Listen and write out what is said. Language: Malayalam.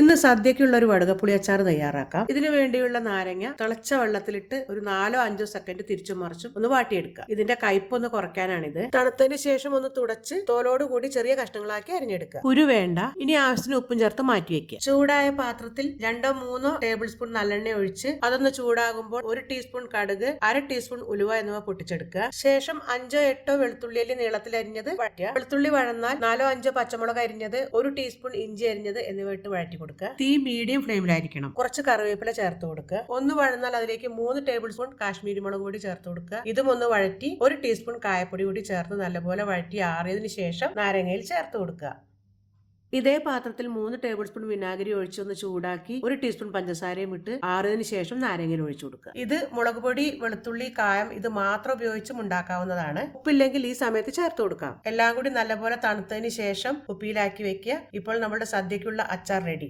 ഇന്ന് സദ്യക്കുള്ള ഒരു വടുകപ്പുളി അച്ചാർ തയ്യാറാക്കാം. ഇതിനു വേണ്ടിയുള്ള നാരങ്ങ തിളച്ച വെള്ളത്തിലിട്ട് ഒരു നാലോ അഞ്ചോ സെക്കൻഡ് തിരിച്ചു മറിച്ചും ഒന്ന് വാട്ടിയെടുക്കുക. ഇതിന്റെ കയ്പൊന്ന് കുറയ്ക്കാനാണിത്. തണുത്തതിന് ശേഷം ഒന്ന് തുടച്ച് തോലോട് കൂടി ചെറിയ കഷ്ണങ്ങളാക്കി അരിഞ്ഞെടുക്കുക. കുരു വേണ്ട. ഇനി ആവശ്യത്തിന് ഉപ്പും ചേർത്ത് മാറ്റി വെക്കുക. ചൂടായ പാത്രത്തിൽ രണ്ടോ മൂന്നോ ടേബിൾ സ്പൂൺ നല്ലെണ്ണ ഒഴിച്ച് അതൊന്ന് ചൂടാകുമ്പോൾ ഒരു ടീസ്പൂൺ കടുക് അര ടീസ്പൂൺ ഉലുവ എന്നിവ പൊട്ടിച്ചെടുക്കുക. ശേഷം അഞ്ചോ എട്ടോ വെളുത്തുള്ളിയിൽ നീളത്തിൽ അരിഞ്ഞത് വഴറ്റുക. വെളുത്തുള്ളി വഴന്നാൽ നാലോ അഞ്ചോ പച്ചമുളക് അരിഞ്ഞത് ഒരു ടീസ്പൂൺ ഇഞ്ചി അരിഞ്ഞത് എന്നിവ ഇട്ട് വഴറ്റി കൊടുക്കുക തീ മീഡിയം ഫ്ലെയിമിലായിരിക്കണം. കുറച്ച് കറിവേപ്പില ചേർത്ത് കൊടുക്കുക. ഒന്ന് വഴന്നാൽ അതിലേക്ക് മൂന്ന് ടേബിൾ സ്പൂൺ കാശ്മീരി മുളക് കൂടി ചേർത്ത് കൊടുക്കുക. ഇതും ഒന്ന് വഴറ്റി ഒരു ടീസ്പൂൺ കായപ്പൊടി കൂടി ചേർത്ത് നല്ലപോലെ വഴറ്റി ആറിയതിന് ശേഷം നാരങ്ങയിൽ ചേർത്ത് കൊടുക്കുക. ഇതേ പാത്രത്തിൽ മൂന്ന് ടേബിൾ സ്പൂൺ വിനാഗിരി ഒഴിച്ചൊന്ന് ചൂടാക്കി ഒരു ടീസ്പൂൺ പഞ്ചസാരയും ഇട്ട് ആറിയതിന് ശേഷം നാരങ്ങയിൽ ഒഴിച്ചു കൊടുക്കുക. ഇത് മുളക് പൊടി വെളുത്തുള്ളി കായം ഇത് മാത്രം ഉപയോഗിച്ചും ഉണ്ടാക്കാവുന്നതാണ്. ഉപ്പില്ലെങ്കിൽ ഈ സമയത്ത് ചേർത്ത് കൊടുക്കാം. എല്ലാം കൂടി നല്ലപോലെ തണുത്തതിന് ശേഷം കുപ്പിയിലാക്കി വെക്കുക. ഇപ്പോൾ നമ്മുടെ സദ്യക്കുള്ള അച്ചാർ റെഡി